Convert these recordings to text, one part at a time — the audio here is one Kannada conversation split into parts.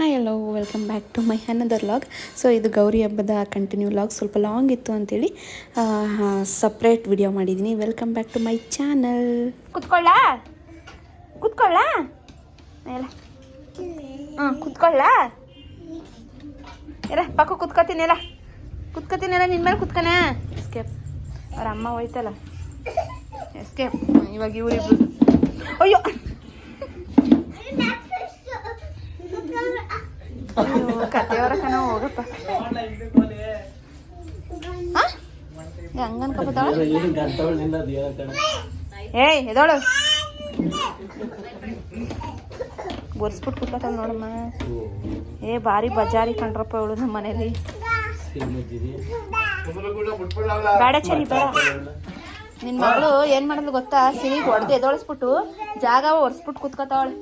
Hi hello welcome back to my another vlog so ಇದು ಗೌರಿ ಹಬ್ಬದ ಕಂಟಿನ್ಯೂ ಲಾಗ್ ಸ್ವಲ್ಪ ಲಾಂಗ್ ಇತ್ತು ಅಂತೇಳಿ ಸಪ್ರೇಟ್ ವಿಡಿಯೋ ಮಾಡಿದ್ದೀನಿ welcome back to my channel ಕುತ್ಕೊಳ್ಳ? ಕುತ್ಕೊಳ್ಳ? ಎಲ್ಲ ಹಾಂ, ಕುತ್ಕೊಳ್ಳ? ಎಲ್ಲ ಪಕ್ಕ ಕುತ್ಕೋತೀನಿ ಎಲ್ಲ ಕುತ್ಕೋತೀನಿ ಎಲ್ಲ ನಿನ್ನ ಮೇಲೆ ಕುತ್ಕೊನ ಎಸ್ಕೇಪ್ ಅವ್ರ ಅಮ್ಮ ಹೋಯ್ತಲ್ಲ. ಎಸ್ಕೇಪ್ ಇವಾಗ ಇವರಿಬ್ರು. ಅಯ್ಯೋ! ಅಯ್ಯೋ ಕತೆಯವರ ಹೋಗಪ್ಪ ಹಾ ಹಂಗ ಅನ್ಕೋಬೋದಾಳ ಏಯ್ ಎದೋಳು? ಒರ್ಸ್ಬಿಟ್ಟು ಕುತ್ಕೊತಾಳ ನೋಡಮ್ಮ. ಏ, ಭಾರಿ ಬಜಾರಿ ಕಂಡ್ರಪ್ಪ ಅವಳು ನಮ್ಮ ಮನೇಲಿ. ಬೇಡ ಚರಿ ಬೇಡ. ನಿನ್ ಮಗಳು ಏನ್ ಮಾಡಿದ್ಲು ಗೊತ್ತಾ? ಸಿನಿಗ್ ಹೊಡೆದು ಎದೋಳಿಸ್ಬಿಟ್ಟು ಜಾಗ ಒರ್ಸ್ಬಿಟ್ಟು ಕುತ್ಕೋತಾವಳೆ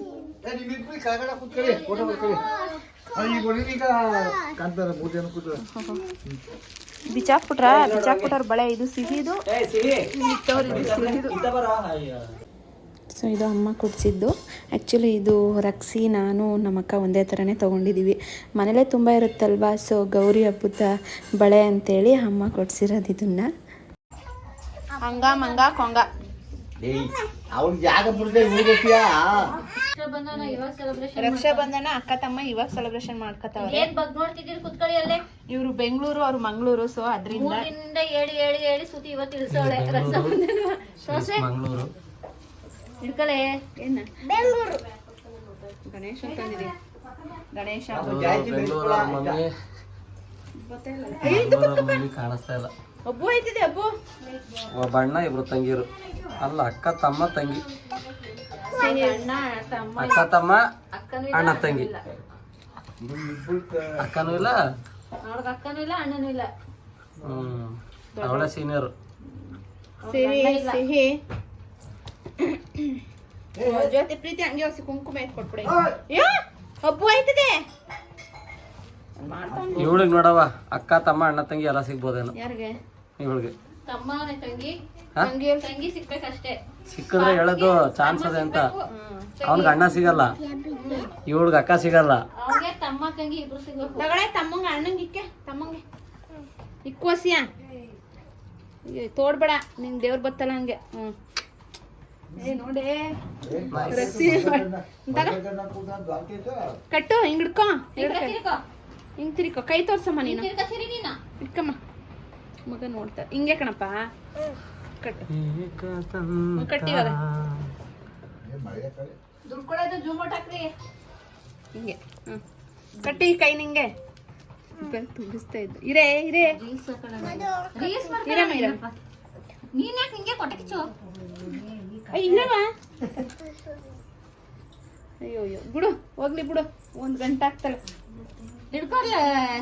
ಬಳೆ ಇದು ಸಿಹಿದು. ಮಿಕ್ಕವ್ರು ಇದು ಸಿಹಿದು. ಸೊ ಇದು ಅಮ್ಮ ಕೊಡ್ಸಿದ್ದು. ಆ್ಯಕ್ಚುಲಿ ಇದು ರಕ್ಸಿ ನಾನು ನಮ್ಮಕ್ಕ ಒಂದೇ ಥರನೇ ತೊಗೊಂಡಿದ್ದೀವಿ ಮನೇಲೇ ತುಂಬ ಇರುತ್ತಲ್ವಾ? ಸೊ ಗೌರಿ ಹಬ್ಬದ ಬಳೆ ಅಂತೇಳಿ ಅಮ್ಮ ಕೊಡಿಸಿರೋದು ಇದನ್ನು. ಹಂಗ ಮಂಗ ಕೊಂಗ. ಅವ್ನ ಜಾಗ ಬಿಡದೆ ಹೋಗ್ತೀಯಾ ರಕ್ಷಾ ಬಂಧನ ಅಕ್ಕ ತಮ್ಮ ಇವಾಗ ಸೆಲೆಬ್ರೇಷನ್ ಮಾಡ್ಕೊತಾವ್ರೆ ಏನ್ ಬಗ್ ನೋಡ್ತಿದ್ದೀರಿ ಕುತ್ಕೊಳ್ಳಿ ಅಲ್ಲೇ? ಇವ್ರು ಬೆಂಗಳೂರು ಅವ್ರು ಮಂಗಳೂರು ಸೊ ಅದ್ರಿಂದ ಮೂರಿಂದ ಹೇಳಿ ಹೇಳಿ ಹೇಳಿ ಸುತಿ ಇವತ್ತು ಇಳಿಸೋಳೆ ರಕ್ಷಾಬಂಧನ. ಸೊಸೆ? ಹಿಡ್ಕಲೆ ಏನ? ಗಣೇಶ ತಂದಿದೆ. ಗಣೇಶ ಕಾಣಿಸ್ತಾ ಇಲ್ಲ. ಒಬ್ಬು ಐತಿದೆ ಅಬ್ಬು. ಒಬ್ಬ ಅಣ್ಣ ಇಬ್ರು ತಂಗಿರು. ಅಲ್ಲ ಅಕ್ಕ ತಮ್ಮ ತಂಗಿ. ಅಣ್ಣ ತಮ್ಮ. ಅಕ್ಕ ತಮ್ಮ ಅಣ್ಣ ತಂಗಿ. ಅಕ್ಕನೂ ಇಲ್ಲ? ಅಕ್ಕನೂ ಇಲ್ಲ ಅಣ್ಣನೂ ಇಲ್ಲ. ಹ್ಮ್ ಅವಳ ಸೀನಿಯರ್. ಸಿಹಿ. ಸಿಹಿ ಜೊತೆ ಪ್ರೀತಿ ಹಂಗೆ ಹೊಸಿ ಕುಂಕುಮ ಎತ್ಕೊಟ್ಬಿಡಿ. ಕೊಟ್ಬಿಡಿ ಅಬ್ಬು ಒಬ್ಬು ಐತಿದೆ ಇವಳಿಗೆ ನೋಡವ ಅಕ್ಕ ತಮ್ಮ ಅಣ್ಣ ತಂಗಿ ಎಲ್ಲ ಸಿಗ್ಬೋದೇನು. ಯಾರಿಗೆ? ಇವಳಿಗೆ. ಸಿಕ್ಕಿದ್ರೆ ಹೇಳೋದು ಚಾನ್ಸ್ ಅದೇ ಅಂತ. ಅವನ್ಗೆ ಅಣ್ಣ ಸಿಗಲ್ಲ. ಇವಳಿಗೆ ಅಕ್ಕ ಸಿಗಲ್ಲ. ಇಕ್ಕೋಸಿಯ? ತೋಡ್ಬೇಡ ನಿನ್ ದೇವ್ರ ಬತ್ತಲ್ಲ ಹಂಗೆ. ಹ್ಮ್. ಕಟ್ಟು ಹಿಂಗ್ ಹಿಡ್ಕೋ. ಹಿಂಗ್ ತಿರಿಕೋ ಕೈ ತೋರ್ಸಮ್ಮ ನೀನು. ಇಕ್ಕಮ್ಮ ತಿರಿ ನೀನು. ಇಟ್ಕಮ್ಮ ಮಗ ನೋಡ್ತಾ ಹಿಂಗೆ ಕಣಪ್ಪ. ಕಟ್ಟಿವಾಗ ಹಿಂಗೆ ಹ್ಮ್. ಕಟ್ಟಿ ಕೈ ನಿಂಗೆ. ತುಂಬಿಸ್ತಾ ಇದ್ದು. ಇರೇ ಇರೇ. ಇರಮ್ಮ ಇರಮ್ಮ. ನೀನ್ ಯಾಕೆ ಹಿಂಗೆ ಕೊಟ್ಟೆ ಕಿಚ್ಚು? ಅಯ್ಯ ಅಯ್ಯೋ. ಬಿಡು ಹೋಗ್ಲಿ ಬಿಡು. ಒಂದ್ ಗಂಟೆ ಆಗ್ತಲ್ಲ. ಹಿಡ್ಕೊಲ್ಲ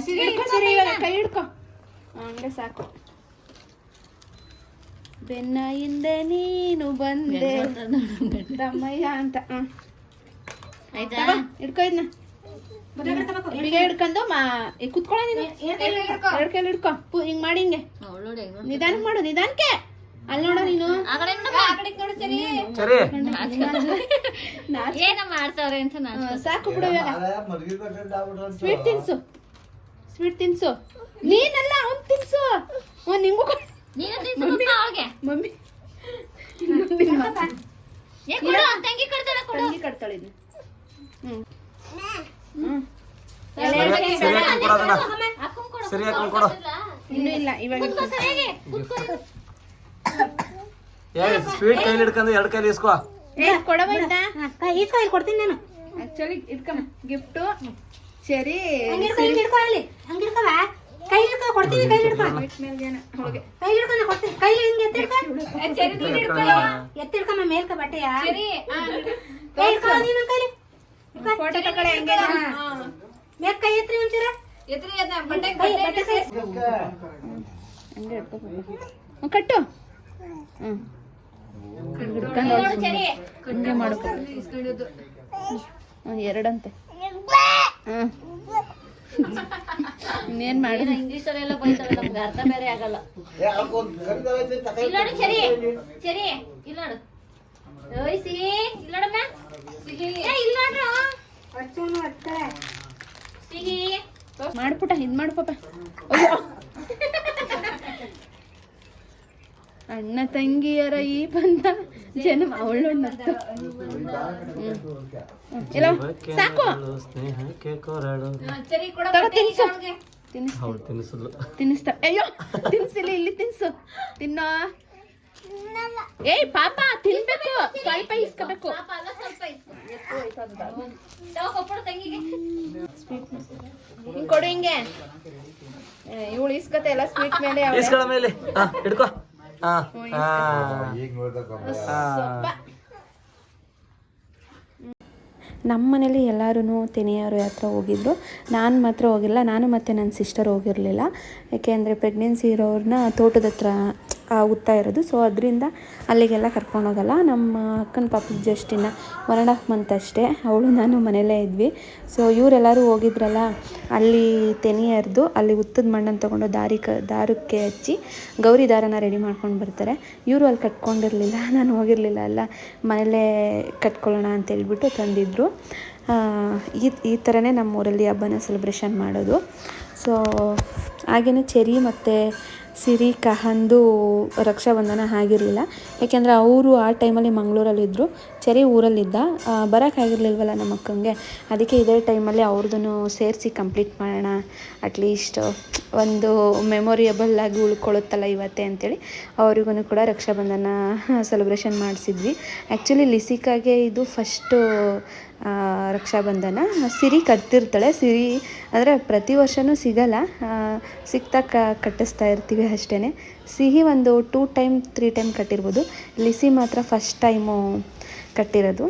ಸಿರಿ ಹಿಡ್ಕೊ ಸರಿ ಇವಾಗ ಕೈ ಹಿಡ್ಕೊ. ಹಂಗೆ ಸಾಕು. ಬೆನ್ನ ಹಿಂದೆ ನೀನು ಬಂದೆ ತಮ್ಮಯ್ಯ ಅಂತ. ಆಯ್ತಾ? ಹಿಡ್ಕೊ ಇದನ್ನ ಬಿಗೆ ಹಿಡ್ಕೊಂಡು ಮಾ ಕುತ್ಕೊಳ್ಳೋ ನೀನು. ಎರಡ್ ಕೈಲಿ ಹಿಡ್ಕೊ. ಪು ಹಿಂಗ್ ಮಾಡಿ ಹಿಂಗೆ. ನಿಧಾನಕ್ಕೆ ಮಾಡು ನಿಧಾನಕ್ಕೆ. ಅಲ್ಲಿ ನೋಡ ನೀನು. ಸರಿ. ಸರಿ. ಏನ ಮಾಡ್ತಾವ್ರೆ ಅಂತ ನಾನು ಸಾಕು ಬಿಡು ಸ್ವೀಟ್ ತಿನ್ಸು. ಸ್ವೀಟ್ ತಿನ್ಸು. ನೀನಲ್ಲ ಅವ್ನ್ ತಿನ್ಸು. ಅವ್ನ್ ನಿಂಗೂ. ನೀನು ಅವ್ಳಿಗೆ. ಮಮ್ಮಿ. ತಂಗಿ ಕಡ್ತಾಳೆ ಕೊಡು. ತಂಗಿ ಕಟ್ತಾಳೆ ಇದನ್ನ ಹ್ಮ್. ಹ್ಮ್. ಸರಿ ಸರಿ ಹಾಕೊಂಡ್ ಕೊಡೋದನ್ನ ಅಕ್ಕನ್ ಕೊಡು. ಇನ್ನೂ ಇಲ್ಲ ಇವಾಗ ಸರಿಯಾಗಿ. ಏ ಸ್ವೀಟ್ ಕೈಲಿ ಹಿಡ್ಕೊಂಡು ಎರಡು ಕೈಲಿ ಇಸ್ಕೋ. ಕೊಡವಾಯ್ತಾ ಈಸ್ಕೊ ಕೊಡ್ತೀನಿ ನಾನು. ಆಕ್ಚುಲಿ ಇಟ್ಕಮ್ಮ. ಗಿಫ್ಟು ಸರಿ ಸರಿ ಫೋಟೋ ತಗೊಳ್ಳಿ ಹಂಗೆ ಎತ್ರಿ ಅದ್ನ ಬಟ್ಟೆ ಬಟ್ಟೆ ಹಂಗೆ ಹಿಡ್ಕೊಬೇಕು. ಹ್ಮ್, ಕಟ್ಟು ಹ್ಮ್. ಹಿಡ್ಕೊಂಡು ನೋಡು ಸರಿ ಹಂಗೆ ಮಾಡ್ಕೊಂಡು ಹ್ಮ್, ಎರಡಂತೆ. ಹ್ಮ್. ಇನ್ನೇನ್ ಮಾಡಿದ ಇಂಗ್ಲಿಷ್ ಅವರೆಲ್ಲ ಬೈತಾರೆ ನಮ್ಗೆ ಅರ್ಥ ಬೇರೆ ಆಗಲ್ಲ. ಇಲ್ಲೋಡು ಸರಿ ಸರಿ ಇಲ್ಲೋಡು ಸಿಹಿ ಇಲ್ಲೋಡಮ್ಮ ಸಿಹಿ. ಏ ಇಲ್ಲೋಡ್ರು ಸಿಹಿ. ಮಾಡ್ಪುಟ ಇದ್ ಮಾಡು ಪಾಪ ಅಯ್ಯೋ. ಅಣ್ಣ ತಂಗಿಯರ ಈ ಬಂದ ಜನ್ಮ ಅವಳು ಇಲ್ಲ ಸಾಕು. ತಿನ್ಸು. ತಿನ್ನಿಸಿದ್ಲು. ತಿನ್ನಿಸ್ತಾ ಅಯ್ಯೋ ತಿನ್ಸಿಲ್ಲ ಇಲ್ಲಿ ತಿನ್ಸು. ತಿನ್ನೋ. ಏಯ್ ಪಾಪ ತಿನ್ಬೇಕು. ಸ್ವಲ್ಪ ಇಸ್ಕೋಬೇಕು. ಪಾಪ ಅಲ್ಲ ಸ್ವಲ್ಪ ಇಸ್ಕೊ. ತಗೋ ತಂಗಿಗೆ. ಹಿಂಗ್ ಕೊಡು ಹಿಂಗೆ. ಇವಳು ಇಸ್ಕತ್ತೆ ಎಲ್ಲ ಸ್ವೀಟ್ ಮೇಲೆ ಅವ್ಳೆ. ಮೇಲೆ. ಹಾ ಹಿಡ್ಕೋ. ನಮ್ಮ ಮನೇಲಿ ಎಲ್ಲರೂ ತೆನೆಯವ್ರ ಹತ್ರ ಹೋಗಿದ್ರು. ನಾನು ಮಾತ್ರ ಹೋಗಿಲ್ಲ, ನಾನು ಮತ್ತು ನನ್ನ ಸಿಸ್ಟರ್ ಹೋಗಿರಲಿಲ್ಲ. ಯಾಕೆಂದರೆ ಪ್ರೆಗ್ನೆನ್ಸಿ ಇರೋರನ್ನ ತೋಟದ ಹತ್ರ ಆಗುತ್ತಾ ಇರೋದು. ಸೊ ಅದರಿಂದ ಅಲ್ಲಿಗೆಲ್ಲ ಕರ್ಕೊಂಡೋಗಲ್ಲ. ನಮ್ಮ ಅಕ್ಕನ ಪಾಪಿ ಜಸ್ಟ್ ಇನ್ನು ಒನ್ ಆ್ಯಂಡ್ ಹಾಫ್ ಮಂತ್ ಅಷ್ಟೇ. ಅವಳು, ನಾನು ಮನೆಯಲ್ಲೇ ಇದ್ವಿ. ಸೊ ಇವರೆಲ್ಲರೂ ಹೋಗಿದ್ರಲ್ಲ, ಅಲ್ಲಿ ತೆನಿ ಹರಿದು, ಅಲ್ಲಿ ಉತ್ತದ ಮಣ್ಣನ್ನು ತೊಗೊಂಡು ದಾರಿ ಕ, ದಾರಕ್ಕೆ ಹಚ್ಚಿ, ಗೌರಿ ದಾರನ ರೆಡಿ ಮಾಡ್ಕೊಂಡು ಬರ್ತಾರೆ. ಇವರು ಅಲ್ಲಿ ಕಟ್ಕೊಂಡಿರಲಿಲ್ಲ. ನಾನು ಹೋಗಿರಲಿಲ್ಲ. ಅಲ್ಲ, ಮನೆಯಲ್ಲೇ ಕಟ್ಕೊಳ್ಳೋಣ ಅಂತ ಹೇಳ್ಬಿಟ್ಟು ತಂದಿದ್ದರು ಈ ಈ ಥರನೇ ನಮ್ಮ ಊರಲ್ಲಿ ಹಬ್ಬನ ಸೆಲೆಬ್ರೇಷನ್ ಮಾಡೋದು. ಸೊ ಹಾಗೆಯೇ ಚೆರಿ ಮತ್ತು ಸಿರಿ ಕಹಂದು ರಕ್ಷಾಬಂಧನ ಆಗಿರಲಿಲ್ಲ ಯಾಕೆಂದರೆ ಅವರು ಆ ಟೈಮಲ್ಲಿ ಮಂಗಳೂರಲ್ಲಿದ್ದರು ಚೆರಿ ಊರಲ್ಲಿದ್ದ ಬರೋಕ್ಕಾಗಿರ್ಲಿಲ್ವಲ್ಲ ನಮ್ಮ ಅಕ್ಕಂಗೆ. ಅದಕ್ಕೆ ಇದೇ ಟೈಮಲ್ಲಿ ಅವ್ರದ್ದು ಸೇರಿಸಿ ಕಂಪ್ಲೀಟ್ ಮಾಡೋಣ. ಅಟ್ಲೀಸ್ಟ್ ಒಂದು ಮೆಮೊರಿಯಬಲ್ ಆಗಿ ಉಳ್ಕೊಳ್ಳುತ್ತಲ್ಲ ಇವತ್ತೇ ಅಂತೇಳಿ ಅವ್ರಿಗೂ ಕೂಡ ರಕ್ಷಾಬಂಧನ ಸೆಲೆಬ್ರೇಷನ್ ಮಾಡಿಸಿದ್ವಿ. ಆ್ಯಕ್ಚುಲಿ ಲಿಸಿಕಾಗೆ ಇದು ಫಸ್ಟು ರಕ್ಷಾಬಂಧನ. ಸಿರಿ ಕಟ್ತಿರ್ತಾಳೆ. ಸಿರಿ ಅಂದರೆ ಪ್ರತಿ ವರ್ಷವೂ ಸಿಗಲ್ಲ. ಸಿಗ್ತಾ ಕ, ಕಟ್ಟಿಸ್ತಾ ಇರ್ತೀವಿ ಅಷ್ಟೇ ಸಿಹಿ ಒಂದು ಟೂ ಟೈಮ್ ತ್ರೀ ಟೈಮ್ ಕಟ್ಟಿರ್ಬೋದು. ಲಿಸಿ ಮಾತ್ರ ಫಸ್ಟ್ ಟೈಮು ಕಟ್ಟಿರೋದು.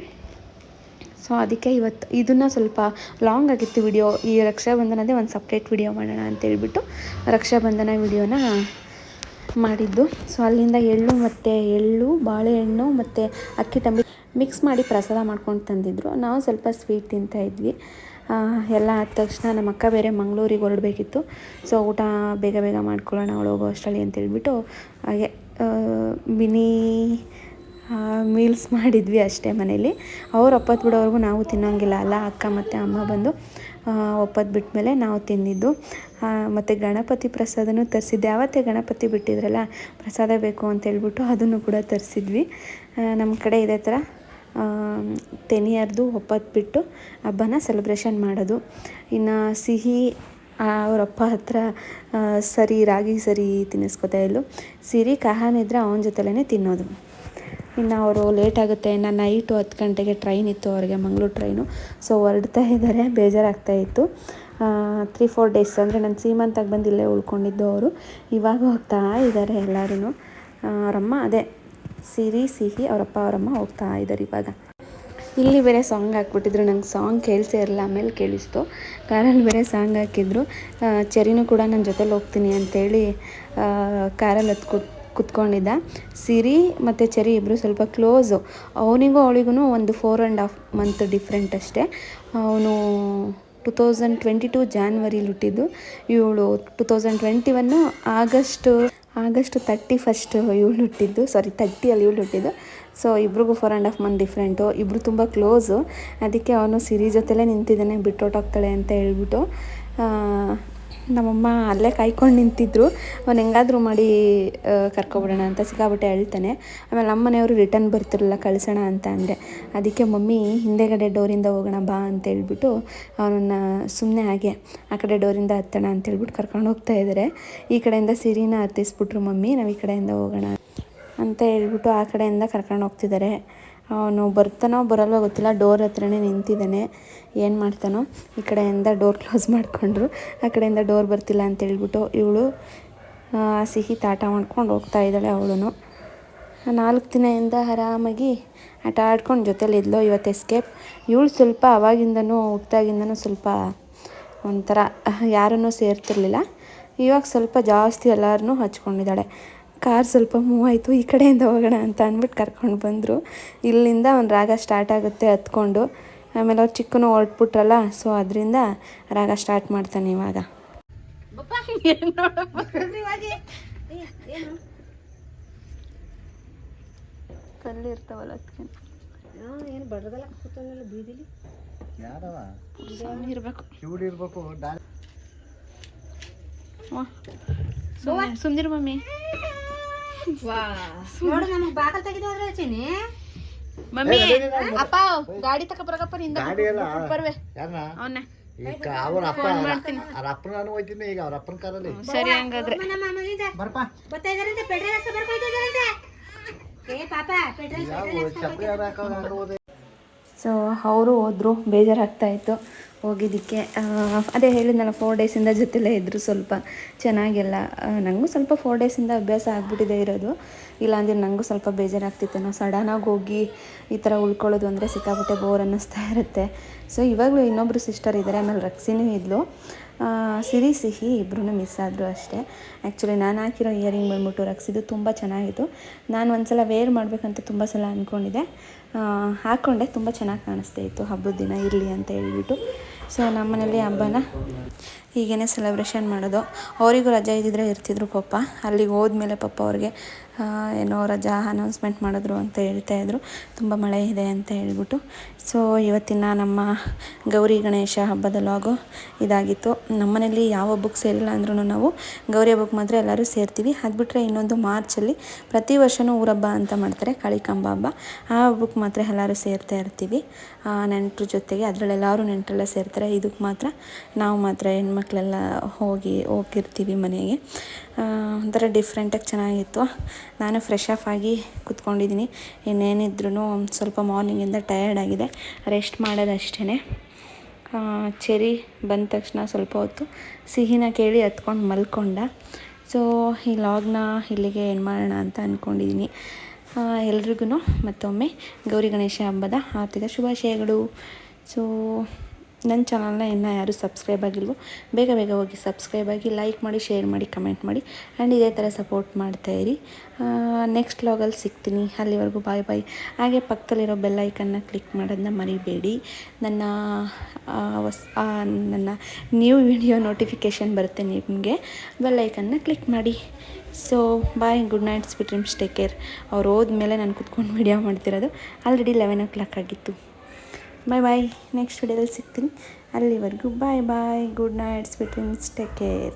ಸೊ ಅದಕ್ಕೆ ಇವತ್ತು ಇದನ್ನು ಸ್ವಲ್ಪ ಲಾಂಗ್ ಆಗಿತ್ತು ವಿಡಿಯೋ ಈ ರಕ್ಷಾಬಂಧನದೇ ಒಂದು ಸಪ್ರೇಟ್ ವಿಡಿಯೋ ಮಾಡೋಣ ಅಂತೇಳ್ಬಿಟ್ಟು ರಕ್ಷಾಬಂಧನ ವಿಡಿಯೋನ ಮಾಡಿದ್ದು. ಸೊ ಅಲ್ಲಿಂದ ಎಳ್ಳು ಮತ್ತು ಎಳ್ಳು, ಬಾಳೆಹಣ್ಣು ಮತ್ತು ಅಕ್ಕಿ ತಂಬಿ ಮಿಕ್ಸ್ ಮಾಡಿ ಪ್ರಸಾದ ಮಾಡ್ಕೊಂಡು ತಂದಿದ್ರು. ನಾವು ಸ್ವಲ್ಪ ಸ್ವೀಟ್ ತಿಂತಾ ಇದ್ವಿ. ಎಲ್ಲ ಆದ ತಕ್ಷಣ ನಮ್ಮ ಅಕ್ಕ ಬೇರೆ ಮಂಗಳೂರಿಗೆ ಹೊರಡಬೇಕಿತ್ತು. ಸೊ ಊಟ ಬೇಗ ಬೇಗ ಮಾಡ್ಕೊಳ್ಳೋಣ, ಅವಳು ಹೋಗೋ ಅಷ್ಟರಲ್ಲಿ ಅಂತೇಳ್ಬಿಟ್ಟು ಹಾಗೆ ಮಿನಿ ಮೀಲ್ಸ್ ಮಾಡಿದ್ವಿ ಅಷ್ಟೇ ಮನೇಲಿ. ಅವ್ರು ಒಪ್ಪತ್ತು ಬಿಡೋವರೆಗೂ ನಾವು ತಿನ್ನೋಂಗಿಲ್ಲ ಅಲ್ಲ, ಅಕ್ಕ ಮತ್ತು ಅಮ್ಮ ಬಂದು ಒಪ್ಪತ್ತು ಬಿಟ್ಮೇಲೆ ನಾವು ತಿಂದಿದ್ದು. ಮತ್ತು ಗಣಪತಿ ಪ್ರಸಾದನೂ ತರಿಸಿದ್ದೆ. ಆವತ್ತೇ ಗಣಪತಿ ಬಿಟ್ಟಿದ್ರಲ್ಲ, ಪ್ರಸಾದ ಬೇಕು ಅಂತ ಹೇಳ್ಬಿಟ್ಟು ಅದನ್ನು ಕೂಡ ತರಿಸಿದ್ವಿ. ನಮ್ಮ ಕಡೆ ಇದೇ ಥರ ತೆನಿಯರ್ದು ಒಪ್ಪತ್ತು ಬಿಟ್ಟು ಹಬ್ಬನ ಸೆಲೆಬ್ರೇಷನ್ ಮಾಡೋದು. ಇನ್ನು ಸಿಹಿ ಅವರಪ್ಪ ಹತ್ರ ಸರಿ, ರಾಗಿ ಸರಿ ತಿನ್ನಿಸ್ಕೊತಾ ಇದ್ಲು. ಸಿರಿ ಕಹಾನಿದ್ರೆ ಅವನ ಜೊತೆಲೇ ತಿನ್ನೋದು. ಇನ್ನು ಅವರು ಲೇಟ್ ಆಗುತ್ತೆ, ಇನ್ನು ನೈಟು ಹತ್ತು ಗಂಟೆಗೆ ಟ್ರೈನ್ ಇತ್ತು ಅವರಿಗೆ, ಮಂಗಳೂರು ಟ್ರೈನು ಸೊ ಹೊರಡ್ತಾ ಇದ್ದಾರೆ ಬೇಜಾರಾಗ್ತಾ ಇತ್ತು. ತ್ರೀ ಫೋರ್ ಡೇಸ್ ಅಂದರೆ ನಾನು ಸೀಮಂತಾಗಿ ಬಂದು ಇಲ್ಲೇ ಉಳ್ಕೊಂಡಿದ್ದು ಅವರು. ಇವಾಗ ಹೋಗ್ತಾ ಇದ್ದಾರೆ ಎಲ್ಲರೂ ಅವರಮ್ಮ ಅದೇ, ಸಿರಿ, ಸಿಹಿ, ಅವರಪ್ಪ, ಅವರಮ್ಮ ಹೋಗ್ತಾ ಇದ್ದಾರೆ ಇವಾಗ. ಇಲ್ಲಿ ಬೇರೆ ಸಾಂಗ್ ಹಾಕ್ಬಿಟ್ಟಿದ್ರು, ನಂಗೆ ಸಾಂಗ್ ಕೇಳಿಸೇ ಇರಲ್ಲ ಆಮೇಲೆ ಕೇಳಿಸ್ತು. ಕಾರಲ್ಲಿ ಬೇರೆ ಸಾಂಗ್ ಹಾಕಿದ್ರು. ಚೆರಿನೂ ಕೂಡ ನನ್ನ ಜೊತೆಲಿ ಹೋಗ್ತೀನಿ ಅಂತೇಳಿ ಕಾರಲ್ಲಿ ಹತ್ಕೊ ಕುತ್ಕೊಂಡಿದ್ದ. ಸಿರಿ ಮತ್ತು ಚೆರಿ ಇಬ್ಬರು ಸ್ವಲ್ಪ ಕ್ಲೋಸು ಅವನಿಗೂ ಅವಳಿಗೂ ಒಂದು four and half month different ಅಷ್ಟೇ. ಅವನು ಟು ತೌಸಂಡ್ ಟ್ವೆಂಟಿ ಟು ಜಾನ್ವರಿಲಿ ಹುಟ್ಟಿದ್ದು. ಇವಳು two thousand twenty one August August thirty first ಇವಳು ಹುಟ್ಟಿದ್ದು. ಸಾರಿ ತರ್ಟಿಯಲ್ಲಿ ಇವಳು ಹುಟ್ಟಿದ್ದು. ಸೊ ಇಬ್ರಿಗೂ four and half month different ಇಬ್ಬರು ತುಂಬ ಕ್ಲೋಸು ಅದಕ್ಕೆ ಅವನು ಸಿರಿ ಜೊತೆಲೇ ನಿಂತಿದ್ದಾನೆ ಬಿಟ್ಟೊಟ್ಟೋಗ್ತಾಳೆ ಅಂತ ಹೇಳ್ಬಿಟ್ಟು. ನಮ್ಮಮ್ಮ ಅಲ್ಲೇ ಕಾಯ್ಕೊಂಡು ನಿಂತಿದ್ರು. ಅವ್ನು ಹೆಂಗಾದ್ರೂ ಮಾಡಿ ಕರ್ಕೊಬಿಡೋಣ ಅಂತ ಸಿಕ್ಕಾಬಿಟ್ಟೆ ಹೇಳ್ತಾನೆ. ಆಮೇಲೆ ನಮ್ಮ ಮನೆಯವರು ರಿಟರ್ನ್ ಬರ್ತಿರಲ್ಲ, ಕಳಿಸೋಣ ಅಂತ ಅಂದರೆ ಅದಕ್ಕೆ ಮಮ್ಮಿ, ಹಿಂದೆಗಡೆ ಡೋರಿಂದ ಹೋಗೋಣ ಬಾ ಅಂತ ಹೇಳ್ಬಿಟ್ಟು ಅವನನ್ನು ಸುಮ್ಮನೆ ಹಾಗೆ ಆ ಕಡೆ ಡೋರಿಂದ ಹತ್ತೋಣ ಅಂತ ಹೇಳ್ಬಿಟ್ಟು ಕರ್ಕೊಂಡು ಹೋಗ್ತಾ ಇದ್ದಾರೆ ಈ ಕಡೆಯಿಂದ ಸಿರಿನ ಹತ್ತಿಸ್ಬಿಟ್ರು ಮಮ್ಮಿ, ನಾವು ಈ ಕಡೆಯಿಂದ ಹೋಗೋಣ ಅಂತ ಹೇಳ್ಬಿಟ್ಟು ಆ ಕಡೆಯಿಂದ ಕರ್ಕೊಂಡು ಹೋಗ್ತಿದ್ದಾರೆ ಅವನು ಬರ್ತಾನೋ ಬರಲ್ವೋ ಗೊತ್ತಿಲ್ಲ. ಡೋರ್ ಹತ್ರನೇ ನಿಂತಿದ್ದಾನೆ. ಏನು ಮಾಡ್ತಾನೋ? ಈ ಕಡೆಯಿಂದ ಡೋರ್ ಕ್ಲೋಸ್ ಮಾಡಿಕೊಂಡ್ರು. ಆ ಕಡೆಯಿಂದ ಡೋರ್ ಬರ್ತಿಲ್ಲ ಅಂತ ಹೇಳ್ಬಿಟ್ಟು ಇವಳು ಸಿಹಿ ತಾಟ ಮಾಡ್ಕೊಂಡು ಹೋಗ್ತಾ ಇದ್ದಾಳೆ ಅವಳು ನಾಲ್ಕು ದಿನದಿಂದ ಆರಾಮಾಗಿ ಆಟ ಆಡ್ಕೊಂಡು ಜೊತೇಲಿ ಇದ್ಲೋ. ಇವತ್ತು ಎಸ್ಕೇಪ್ ಇವಳು ಸ್ವಲ್ಪ ಅವಾಗಿಂದನೂ ಹುಟ್ಟಾಗಿಂದನೂ ಸ್ವಲ್ಪ ಒಂಥರ, ಯಾರನ್ನೂ ಸೇರ್ತಿರ್ಲಿಲ್ಲ. ಇವಾಗ ಸ್ವಲ್ಪ ಜಾಸ್ತಿ ಎಲ್ಲರನ್ನೂ ಹಚ್ಕೊಂಡಿದ್ದಾಳೆ. ಕಾರ್ ಸ್ವಲ್ಪ ಮೂವ್ ಆಯಿತು ಈ ಕಡೆಯಿಂದ ಹೋಗೋಣ ಅಂತ ಅಂದ್ಬಿಟ್ಟು ಕರ್ಕೊಂಡು ಬಂದರು. ಇಲ್ಲಿಂದ ಒಂದು ರಾಗ ಸ್ಟಾರ್ಟ್ ಆಗುತ್ತೆ ಹತ್ಕೊಂಡು. ಆಮೇಲೆ ಅವ್ರು ಚಿಕ್ಕನು ಹೊರಟ್ಬಿಟ್ರಲ್ಲ ಸೊ ಅದರಿಂದ ರಾಗ ಸ್ಟಾರ್ಟ್ ಮಾಡ್ತಾನೆ ಇವಾಗ. ಕಲ್ಲು ಇರ್ತಾವಲ್ಲ ಏನು ಬಡ್ದಲ್ಲ ಕೂತಲ್ಲ ಬೀದಿಲಿ. ಯಾರವ? ಇರಬೇಕು. ಕ್ಯೂಡ್ ಇರ್ಬೇಕು ಡಾಲ್ ಸುಮ್ನಿರು ಮಮ್ಮಿ. ನೋಡು ನಮಗ್ ಬಾಕಲ್ ತೆಗೆದು ಹೋದ್ರೆ ಚಿನಿ ಮಮ್ಮಿ ಅಪ್ಪ ಗಾಡಿ ತಕ ಬರಕಪ್ಪ ನಿಂದ ಗಾಡಿ ಎಲ್ಲ ಬರ್ವೆ. ಅವನ್ನ ಈಗ ಅವ್ರ ಅಪ್ಪ ಅವ್ರ ಅಪ್ಪನ ನಾನು ಹೋಯ್ತೀನಿ ಈಗ ಅವ್ರ ಅಪ್ಪನ ಕಾರಲ್ಲಿ ಸರಿ ಹಂಗಾದ್ರೆ. ನಮ್ಮ ಅಮ್ಮಗಿಂದ ಬರ್ಪ. ಬರ್ತಾ ಇದಾರಂತೆ ಪೆಟ್ರೋಲ್ ಹಾಕ್ಸ ಬರ್ಕೊಯ್ತಾ ಇದಾರಂತೆ ಏ ಪಾಪ ಪೆಟ್ರೋಲ್ ಚಪ್ಪಲಿ ಹಾಕೋದು ಸೊ ಅವರು ಹೋದ್ರು ಬೇಜಾರಾಗ್ತಾ ಇತ್ತು. ಹೋಗಿದ್ದಕ್ಕೆ ಅದೇ ಹೇಳಿದ್ನಲ್ಲ ಫೋರ್ ಡೇಸಿಂದ ಜೊತೆಲೇ ಇದ್ದರು ಸ್ವಲ್ಪ ಚೆನ್ನಾಗಿಲ್ಲ. ನನಗೂ ಸ್ವಲ್ಪ ಫೋರ್ ಡೇಸಿಂದ ಅಭ್ಯಾಸ ಆಗಿಬಿಟ್ಟಿದೆ ಇರೋದು. ಇಲ್ಲಾಂದ್ರೆ ನನಗೂ ಸ್ವಲ್ಪ ಬೇಜಾರಾಗ್ತಿತ್ತು. ನಾವು ಸಡನ್ನಾಗಿ ಹೋಗಿ ಈ ಥರ ಉಳ್ಕೊಳ್ಳೋದು ಅಂದರೆ ಸಿಕ್ಕಾಪಟ್ಟೆ ಬೋರ್ ಅನ್ನಿಸ್ತಾ ಇರುತ್ತೆ. ಸೊ ಇವಾಗಲೂ ಇನ್ನೊಬ್ಬರು ಸಿಸ್ಟರ್ ಇದ್ದಾರೆ ಆಮೇಲೆ ರಕ್ಸಿನೂ ಇದ್ಲು. ಸಿರಿ ಸಿಹಿ ಇಬ್ಬರೂ ಮಿಸ್ ಆದರು ಅಷ್ಟೇ. ಆ್ಯಕ್ಚುಲಿ ನಾನು ಹಾಕಿರೋ ಇಯರಿಂಗ್ ಬಂದ್ಬಿಟ್ಟು ರಕ್ಸಿದು ತುಂಬ ಚೆನ್ನಾಗಿತ್ತು. ನಾನು ಒಂದು ಸಲ ವೇರ್ ಮಾಡಬೇಕಂತ ತುಂಬ ಸಲ ಅಂದ್ಕೊಂಡಿದ್ದೆ ಹಾಕ್ಕೊಂಡೆ ತುಂಬ ಚೆನ್ನಾಗಿ ಕಾಣಿಸ್ತಾ ಇತ್ತು. ಹಬ್ಬದ ದಿನ ಇರಲಿ ಅಂತ ಹೇಳ್ಬಿಟ್ಟು. ಸೊ ನಮ್ಮನೇಲಿ ಹಬ್ಬನ ಹೀಗೇ ಸೆಲೆಬ್ರೇಷನ್ ಮಾಡೋದು. ಅವರಿಗೂ ರಜಾ ಇದ್ದಿದ್ರೆ ಇರ್ತಿದ್ರು ಪಾಪ ಅಲ್ಲಿಗೆ ಹೋದ್ಮೇಲೆ ಪಾಪ ಅವ್ರಿಗೆ ಏನೋ ರಜಾ ಅನೌನ್ಸ್ಮೆಂಟ್ ಮಾಡಿದ್ರು ಅಂತ ಹೇಳ್ತಾ ಹೇಳ್ತಾಯಿದ್ರು ತುಂಬ ಮಳೆ ಇದೆ ಅಂತ ಹೇಳ್ಬಿಟ್ಟು. ಸೊ ಇವತ್ತಿನ ನಮ್ಮ ಗೌರಿ ಗಣೇಶ ಹಬ್ಬದ ಲಾಗು ಇದಾಗಿತ್ತು. ನಮ್ಮನೇಲಿ ಯಾವ ಬುಕ್ ಸೇರಿಲ್ಲ ಅಂದ್ರೂ ನಾವು ಗೌರಿ ಹಬ್ಬಕ್ಕೆ ಮಾತ್ರ ಎಲ್ಲರೂ ಸೇರ್ತೀವಿ. ಅದು ಬಿಟ್ಟರೆ ಇನ್ನೊಂದು ಮಾರ್ಚಲ್ಲಿ ಪ್ರತಿ ವರ್ಷವೂ ಊರಬ್ಬ ಅಂತ ಮಾಡ್ತಾರೆ ಕಾಳಿಕಾಂಬ ಹಬ್ಬ. ಆ ಬುಕ್ ಮಾತ್ರ ಎಲ್ಲರೂ ಸೇರ್ತಾ ಇರ್ತೀವಿ. ನೆಂಟರ ಜೊತೆಗೆ ಅದರಲ್ಲೆಲ್ಲರೂ ನೆಂಟರೆಲ್ಲ ಸೇರ್ತಾರೆ. ಇದಕ್ಕೆ ಮಾತ್ರ ನಾವು ಮಾತ್ರ ಹೆಣ್ಮಕ್ಳೆಲ್ಲ ಹೋಗಿ ಹೋಗಿರ್ತೀವಿ ಮನೆಗೆ. ಒಂಥರ ಡಿಫ್ರೆಂಟಾಗಿ ಚೆನ್ನಾಗಿತ್ತು. ನಾನು ಫ್ರೆಶ್ ಅಪ್ ಆಗಿ ಕುತ್ಕೊಂಡಿದ್ದೀನಿ. ಇನ್ನೇನಿದ್ರೂ ಸ್ವಲ್ಪ ಮಾರ್ನಿಂಗಿಂದ ಟಯರ್ಡ್ ಆಗಿದೆ. ರೆಸ್ಟ್ ಮಾಡೋದಷ್ಟೇ ಚೆರಿ ಬಂದ ತಕ್ಷಣ ಸ್ವಲ್ಪ ಹೊತ್ತು ಸಿಹಿನ ಕೇಳಿ ಹತ್ಕೊಂಡು ಮಲ್ಕೊಂಡ. ಸೊ ಈ ಲಾಗ್ನ ಇಲ್ಲಿಗೆ ಏನು ಮಾಡೋಣ ಅಂತ ಅಂದ್ಕೊಂಡಿದ್ದೀನಿ ಎಲ್ರಿಗೂ ಮತ್ತೊಮ್ಮೆ ಗೌರಿ ಗಣೇಶ ಹಬ್ಬದ ಆರ್ಥಿಕ ಶುಭಾಶಯಗಳು. ಸೊ ನನ್ನ ಚಾನಲ್ನ ಇನ್ನೂ ಯಾರೂ ಸಬ್ಸ್ಕ್ರೈಬ್ ಆಗಿಲ್ವೋ, ಬೇಗ ಬೇಗ ಹೋಗಿ ಸಬ್ಸ್ಕ್ರೈಬ್ ಆಗಿ ಲೈಕ್ ಮಾಡಿ, ಶೇರ್ ಮಾಡಿ, ಕಮೆಂಟ್ ಮಾಡಿ ಆ್ಯಂಡ್ ಇದೇ ಥರ ಸಪೋರ್ಟ್ ಮಾಡ್ತಾಯಿರಿ ನೆಕ್ಸ್ಟ್ ಲಾಗಲ್ಲಿ ಸಿಗ್ತೀನಿ. ಅಲ್ಲಿವರೆಗೂ ಬಾಯ್ ಬಾಯ್ ಹಾಗೆ ಪಕ್ಕದಲ್ಲಿರೋ ಬೆಲ್ ಐಕನ್ನ ಕ್ಲಿಕ್ ಮಾಡೋದನ್ನ ಮರಿಬೇಡಿ. ನನ್ನ ಹೊಸ ನನ್ನ ನ್ಯೂ ವಿಡಿಯೋ ನೋಟಿಫಿಕೇಷನ್ ಬರುತ್ತೆ ನಿಮಗೆ. ಬೆಲ್ ಐಕನ್ನ ಕ್ಲಿಕ್ ಮಾಡಿ. So bye good night sweet dreams take care ಅವ್ರು ಹೋದ್ಮೇಲೆ ನಾನು ಕುತ್ಕೊಂಡು ವಿಡಿಯೋ ಮಾಡ್ತಿರೋದು. ಆಲ್ರೆಡಿ ಲೆವೆನ್ ಓ ಕ್ಲಾಕ್ ಆಗಿತ್ತು. ಬಾಯ್ ಬಾಯ್ ನೆಕ್ಸ್ಟ್ ವಿಡಿಯೋದಲ್ಲಿ ಸಿಗ್ತೀನಿ. ಅಲ್ಲಿವರೆಗೂ bye bye good night sweet take care